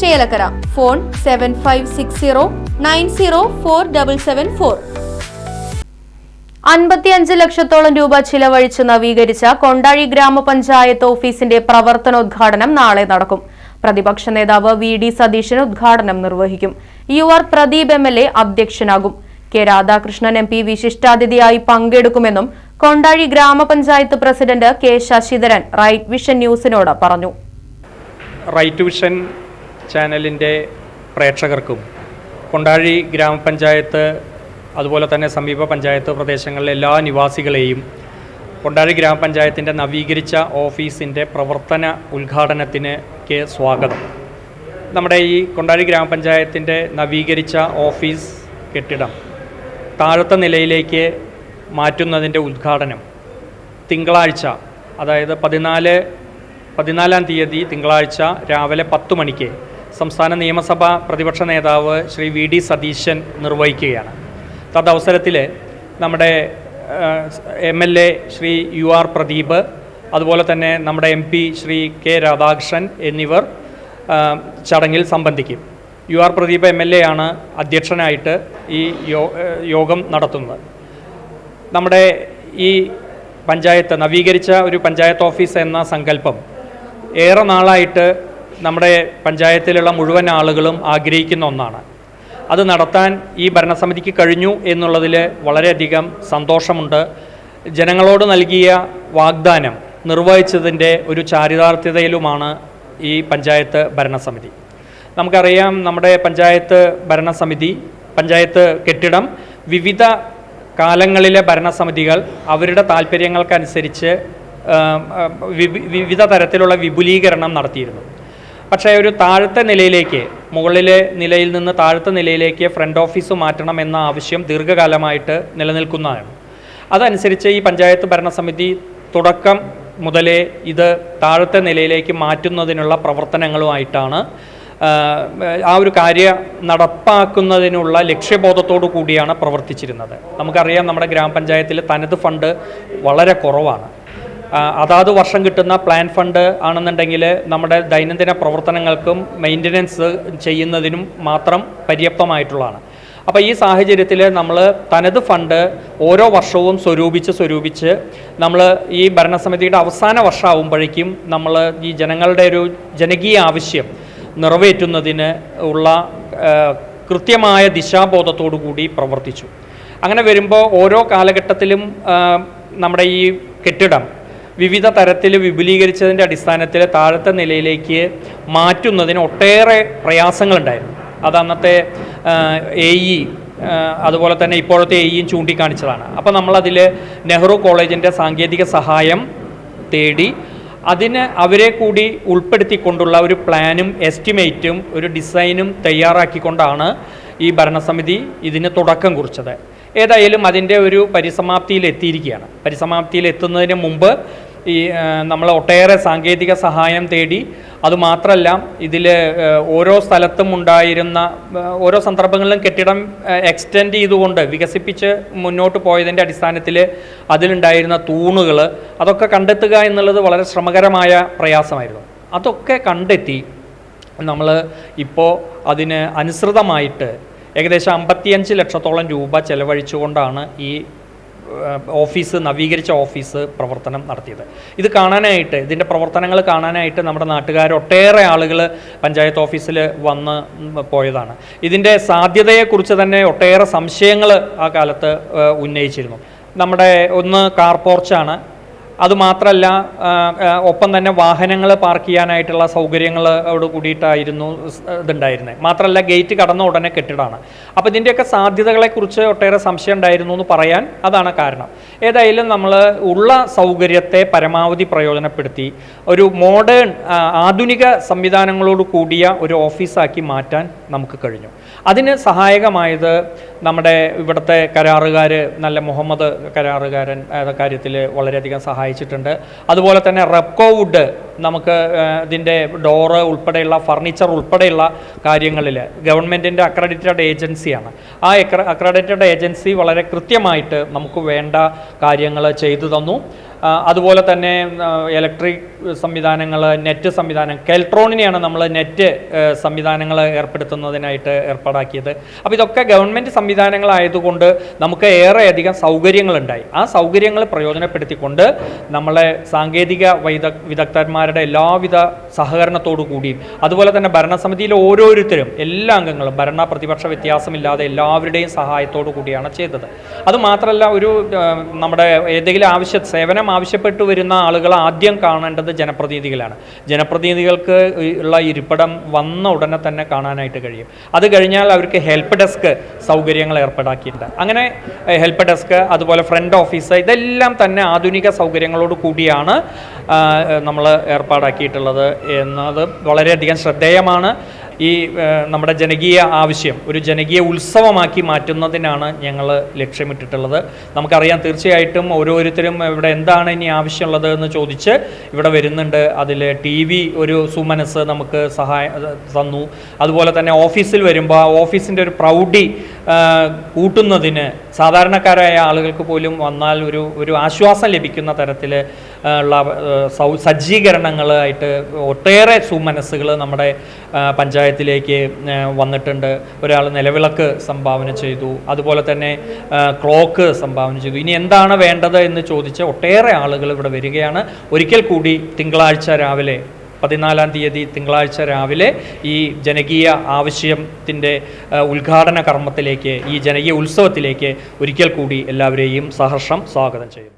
Chelakkara. Phone seven five six zero nine zero four double seven four അൻപത്തിയഞ്ച് ലക്ഷത്തോളം രൂപ ചിലവഴിച്ച് നവീകരിച്ച കൊണ്ടാഴി ഗ്രാമപഞ്ചായത്ത് ഓഫീസിന്റെ പ്രവർത്തനോദ്ഘാടനം നാളെ നടക്കും. പ്രതിപക്ഷ നേതാവ് വി ഡി സതീശൻ ഉദ്ഘാടനം നിർവഹിക്കും. U R Pradeep M L A അധ്യക്ഷനാകും. K Radhakrishnan M P വിശിഷ്ടാതിഥിയായി പങ്കെടുക്കുമെന്നും കൊണ്ടാഴി ഗ്രാമപഞ്ചായത്ത് president K Sasidharan right vision ന്യൂസിനോട് പറഞ്ഞു. റൈറ്റ് വിഷൻ ചാനലിന്റെ പ്രേക്ഷകർക്കും കൊണ്ടാഴി ഗ്രാമപഞ്ചായത്ത് അതുപോലെ തന്നെ സമീപ പഞ്ചായത്ത് പ്രദേശങ്ങളിലെ എല്ലാ നിവാസികളെയും കൊണ്ടാഴി ഗ്രാമപഞ്ചായത്തിന്റെ നവീകരിച്ച ഓഫീസിന്റെ പ്രവർത്തന ഉദ്ഘാടനത്തിന് കെ സ്വാഗതം. നമ്മുടെ ഈ കൊണ്ടാഴി ഗ്രാമപഞ്ചായത്തിന്റെ നവീകരിച്ച ഓഫീസ് കെട്ടിടം താഴത്തെ നിലയിലേക്ക് മാറ്റുന്നതിന്റെ ഉദ്ഘാടനം തിങ്കളാഴ്ച അതായത് പതിനാല് പതിനാലാം തീയതി തിങ്കളാഴ്ച രാവിലെ പത്ത് മണിക്ക് സംസ്ഥാന നിയമസഭാ പ്രതിപക്ഷ നേതാവ് ശ്രീ വി ഡി സതീശൻ നിർവഹിക്കുകയാണ്. തദവസരത്തിൽ നമ്മുടെ M L A Shri U R Pradeep അതുപോലെ തന്നെ നമ്മുടെ M P Shri K Radhakrishnan എന്നിവർ ചടങ്ങിൽ സംബന്ധിക്കും. U R Pradeep M L A ആണ് അധ്യക്ഷനായിട്ട് ഈ യോഗം നടത്തുന്നത്. നമ്മുടെ ഈ പഞ്ചായത്ത് നവീകരിച്ച ഒരു പഞ്ചായത്ത് ഓഫീസ് എന്ന സങ്കല്പം ഏറെ നാളായിട്ട് നമ്മുടെ പഞ്ചായത്തിലുള്ള മുഴുവൻ ആളുകളും ആഗ്രഹിക്കുന്ന ഒന്നാണ്. അത് നടത്താൻ ഈ ഭരണസമിതിക്ക് കഴിഞ്ഞു എന്നുള്ളതിൽ വളരെയധികം സന്തോഷമുണ്ട്. ജനങ്ങളോട് നൽകിയ വാഗ്ദാനം നിർവഹിച്ചതിന്റെ ഒരു ചാരിതാർത്ഥ്യതയിലുമാണ് ഈ പഞ്ചായത്ത് ഭരണസമിതി. നമുക്കറിയാം നമ്മുടെ പഞ്ചായത്ത് ഭരണസമിതി പഞ്ചായത്ത് കെട്ടിടം വിവിധ കാലങ്ങളിലെ ഭരണസമിതികൾ അവരുടെ താല്പര്യങ്ങൾക്കനുസരിച്ച് വിവിധ തരത്തിലുള്ള വിപുലീകരണം നടത്തിയിരുന്നു. പക്ഷേ ഒരു താഴത്തെ നിലയിലേക്ക് മുകളിലെ നിലയിൽ നിന്ന് താഴത്തെ നിലയിലേക്ക് ഫ്രണ്ട് ഓഫീസ് മാറ്റണം എന്ന ആവശ്യം ദീർഘകാലമായിട്ട് നിലനിൽക്കുന്നതാണ്. അതനുസരിച്ച് ഈ പഞ്ചായത്ത് ഭരണസമിതി തുടക്കം മുതലേ ഇത് താഴത്തെ നിലയിലേക്ക് മാറ്റുന്നതിനുള്ള പ്രവർത്തനങ്ങളുമായിട്ടാണ് ആ, ഒരു കാര്യം നടപ്പാക്കുന്നതിനുള്ള ലക്ഷ്യബോധത്തോടു കൂടിയാണ് പ്രവർത്തിച്ചിരുന്നത്. നമുക്കറിയാം നമ്മുടെ ഗ്രാമപഞ്ചായത്തിൽ തനത് ഫണ്ട് വളരെ കുറവാണ്. അതാത് വർഷം കിട്ടുന്ന പ്ലാൻ ഫണ്ട് ആണെന്നുണ്ടെങ്കിൽ നമ്മുടെ ദൈനംദിന പ്രവർത്തനങ്ങൾക്കും മെയിന്റനൻസ് ചെയ്യുന്നതിനും മാത്രം പര്യാപ്തമായിട്ടുള്ളതാണ്. അപ്പോൾ ഈ സാഹചര്യത്തിൽ നമ്മൾ തനത് ഫണ്ട് ഓരോ വർഷവും സ്വരൂപിച്ച് സ്വരൂപിച്ച് നമ്മൾ ഈ ഭരണസമിതിയുടെ അവസാന വർഷമാകുമ്പോഴേക്കും നമ്മൾ ഈ ജനങ്ങളുടെ ഒരു ജനകീയ ആവശ്യം നിറവേറ്റുന്നതിന് ഉള്ള കൃത്യമായ ദിശാബോധത്തോടു കൂടി പ്രവർത്തിച്ചു. അങ്ങനെ വരുമ്പോൾ ഓരോ കാലഘട്ടത്തിലും നമ്മുടെ ഈ കെട്ടിടം വിവിധ തരത്തിൽ വിപുലീകരിച്ചതിന്റെ അടിസ്ഥാനത്തിൽ താഴത്തെ നിലയിലേക്ക് മാറ്റുന്നതിന് ഒട്ടേറെ പ്രയാസങ്ങളുണ്ടായിരുന്നു. അത് അന്നത്തെ എ ഇ അതുപോലെ തന്നെ ഇപ്പോഴത്തെ എ ഇയും ചൂണ്ടിക്കാണിച്ചതാണ്. അപ്പോൾ നമ്മളതിൽ നെഹ്റു കോളേജിന്റെ സാങ്കേതിക സഹായം തേടി അതിന് അവരെ കൂടി ഉൾപ്പെടുത്തിക്കൊണ്ടുള്ള ഒരു പ്ലാനും എസ്റ്റിമേറ്റും ഒരു ഡിസൈനും തയ്യാറാക്കിക്കൊണ്ടാണ് ഈ ഭരണസമിതി ഇതിന് തുടക്കം കുറിച്ചത്. ഏതായാലും അതിന്റെ ഒരു പരിസമാപ്തിയിൽ എത്തിയിരിക്കുകയാണ് പരിസമാപ്തിയിൽ എത്തുന്നതിന് മുമ്പ് ഈ നമ്മൾ ഒട്ടേറെ സാങ്കേതിക സഹായം തേടി. അതുമാത്രമല്ല ഇതിൽ ഓരോ സ്ഥലത്തും ഉണ്ടായിരുന്ന ഓരോ സന്ദർഭങ്ങളിലും കെട്ടിടം എക്സ്റ്റെൻഡ് ചെയ്തുകൊണ്ട് വികസിപ്പിച്ച് മുന്നോട്ട് പോയതിന്റെ അടിസ്ഥാനത്തിൽ അതിലുണ്ടായിരുന്ന തൂണുകൾ അതൊക്കെ കണ്ടെത്തുക എന്നുള്ളത് വളരെ ശ്രമകരമായ പ്രയാസമായിരുന്നു. അതൊക്കെ കണ്ടെത്തി നമ്മൾ ഇപ്പോൾ അതിന് അനുസൃതമായിട്ട് ഏകദേശം അമ്പത്തിയഞ്ച് ലക്ഷത്തോളം രൂപ ചെലവഴിച്ചുകൊണ്ടാണ് ഈ ഓഫീസ് നവീകരിച്ച ഓഫീസ് പ്രവർത്തനം നടത്തിയത്. ഇത് കാണാനായിട്ട് ഇതിന്റെ പ്രവർത്തനങ്ങൾ കാണാനായിട്ട് നമ്മുടെ നാട്ടുകാർ ഒട്ടേറെ ആളുകൾ പഞ്ചായത്ത് ഓഫീസിൽ വന്ന് പോയതാണ്. ഇതിന്റെ സാധ്യതയെക്കുറിച്ച് തന്നെ ഒട്ടേറെ സംശയങ്ങൾ ആ കാലത്ത് ഉന്നയിച്ചിരുന്നു. നമ്മുടെ ഒന്ന് കാർ പോർച്ചാണ്. അതുമാത്രമല്ല ഒപ്പം തന്നെ വാഹനങ്ങൾ പാർക്ക് ചെയ്യാനായിട്ടുള്ള സൗകര്യങ്ങളോട് കൂടിയിട്ടായിരുന്നു ഇതുണ്ടായിരുന്നത് മാത്രമല്ല ഗേറ്റ് കടന്ന ഉടനെ കെട്ടിടമാണ് അപ്പോൾ ഇതിന്റെയൊക്കെ സാധ്യതകളെക്കുറിച്ച് ഒട്ടേറെ സംശയം ഉണ്ടായിരുന്നു എന്ന് പറയാൻ അതാണ് കാരണം. ഏതായാലും നമ്മൾ ഉള്ള സൗകര്യത്തെ പരമാവധി പ്രയോജനപ്പെടുത്തി ഒരു മോഡേൺ ആധുനിക സംവിധാനങ്ങളോട് കൂടിയ ഒരു ഓഫീസാക്കി മാറ്റാൻ നമുക്ക് കഴിഞ്ഞു. അതിന് സഹായകമായത് നമ്മുടെ ഇവിടുത്തെ കരാറുകാർ നല്ല മുഹമ്മദ് കരാറുകാരൻ കാര്യത്തിൽ വളരെയധികം സഹായിച്ചിട്ടുണ്ട്. അതുപോലെ തന്നെ റെപ്കോ വുഡ് നമുക്ക് ഇതിന്റെ ഡോറ് ഉൾപ്പെടെയുള്ള ഫർണിച്ചർ ഉൾപ്പെടെയുള്ള കാര്യങ്ങളിൽ ഗവൺമെന്റിന്റെ അക്രഡിറ്റഡ് ഏജൻസിയാണ്. ആ അക്രഡിറ്റഡ് ഏജൻസി വളരെ കൃത്യമായിട്ട് നമുക്ക് വേണ്ട കാര്യങ്ങൾ ചെയ്തു തന്നു. അതുപോലെ തന്നെ ഇലക്ട്രിക് സംവിധാനങ്ങൾ നെറ്റ് സംവിധാനം കെൽട്രോണിനെയാണ് നമ്മൾ നെറ്റ് സംവിധാനങ്ങൾ ഏർപ്പെടുത്തുന്നതിനായിട്ട് ഏർപ്പാടാക്കിയത്. അപ്പോൾ ഇതൊക്കെ ഗവൺമെന്റ് സംവിധാനങ്ങളായതുകൊണ്ട് നമുക്ക് ഏറെയധികം സൗകര്യങ്ങളുണ്ടായി. ആ സൗകര്യങ്ങൾ പ്രയോജനപ്പെടുത്തിക്കൊണ്ട് നമ്മളെ സാങ്കേതിക വൈദ വിദഗ്ധന്മാരുടെ എല്ലാവിധ സഹകരണത്തോടു കൂടിയും അതുപോലെ തന്നെ ഭരണസമിതിയിലെ ഓരോരുത്തരും എല്ലാ അംഗങ്ങളും ഭരണ പ്രതിപക്ഷ വ്യത്യാസമില്ലാതെ എല്ലാവരുടെയും സഹായത്തോടു കൂടിയാണ് ചെയ്തത്. അതുമാത്രമല്ല ഒരു നമ്മുടെ ഏതെങ്കിലും ആവശ്യ സേവനം ആവശ്യപ്പെട്ടു വരുന്ന ആളുകൾ ആദ്യം കാണേണ്ടത് ജനപ്രതിനിധികളാണ്. ജനപ്രതിനിധികൾക്ക് ഉള്ള ഇരിപ്പിടം വന്ന ഉടനെ തന്നെ കാണാനായിട്ട് കഴിയും. അത് കഴിഞ്ഞാൽ അവർക്ക് ഹെൽപ്പ് ഡെസ്ക് സൗകര്യങ്ങൾ ഏർപ്പാടാക്കിയിട്ടുണ്ട്. അങ്ങനെ ഹെൽപ്പ് ഡെസ്ക് അതുപോലെ ഫ്രണ്ട് ഓഫീസ് ഇതെല്ലാം തന്നെ ആധുനിക സൗകര്യങ്ങളോട് കൂടിയാണ് നമ്മൾ ഏർപ്പാടാക്കിയിട്ടുള്ളത് എന്നത് വളരെയധികം ശ്രദ്ധേയമാണ്. ഈ നമ്മുടെ ജനകീയ ആവശ്യം ഒരു ജനകീയ ഉത്സവമാക്കി മാറ്റുന്നതിനാണ് ഞങ്ങൾ ലക്ഷ്യമിട്ടിട്ടുള്ളത്. നമുക്കറിയാം തീർച്ചയായിട്ടും ഓരോരുത്തരും ഇവിടെ എന്താണ് ഇനി ആവശ്യമുള്ളത് എന്ന് ചോദിച്ച് ഇവിടെ വരുന്നുണ്ട്. അതിൽ ടി വി ഒരു സുമനസ് നമുക്ക് സഹായ തന്നു. അതുപോലെ തന്നെ ഓഫീസിൽ വരുമ്പോൾ ആ ഓഫീസിന്റെ ഒരു പ്രൗഢി കൂട്ടുന്നതിന് സാധാരണക്കാരായ ആളുകൾക്ക് പോലും വന്നാൽ ഒരു ഒരു ആശ്വാസം ലഭിക്കുന്ന തരത്തിൽ ഉള്ള സജ്ജീകരണങ്ങളായിട്ട് ഒട്ടേറെ സുമനസ്സുകൾ നമ്മുടെ പഞ്ചായത്തിലേക്ക് വന്നിട്ടുണ്ട്. ഒരാൾ നിലവിളക്ക് സംഭാവന ചെയ്തു. അതുപോലെ തന്നെ ക്ലോക്ക് സംഭാവന ചെയ്തു. ഇനി എന്താണ് വേണ്ടത് എന്ന് ചോദിച്ച് ഒട്ടേറെ ആളുകൾ ഇവിടെ വരികയാണ്. ഒരിക്കൽ കൂടി തിങ്കളാഴ്ച രാവിലെ പതിനാലാം തീയതി തിങ്കളാഴ്ച രാവിലെ ഈ ജനകീയ ആവശ്യത്തിന്റെ ഉദ്ഘാടന കർമ്മത്തിലേക്ക് ഈ ജനകീയ ഉത്സവത്തിലേക്ക് ഒരിക്കൽ കൂടി എല്ലാവരെയും സഹർഷം സ്വാഗതം ചെയ്യുന്നു.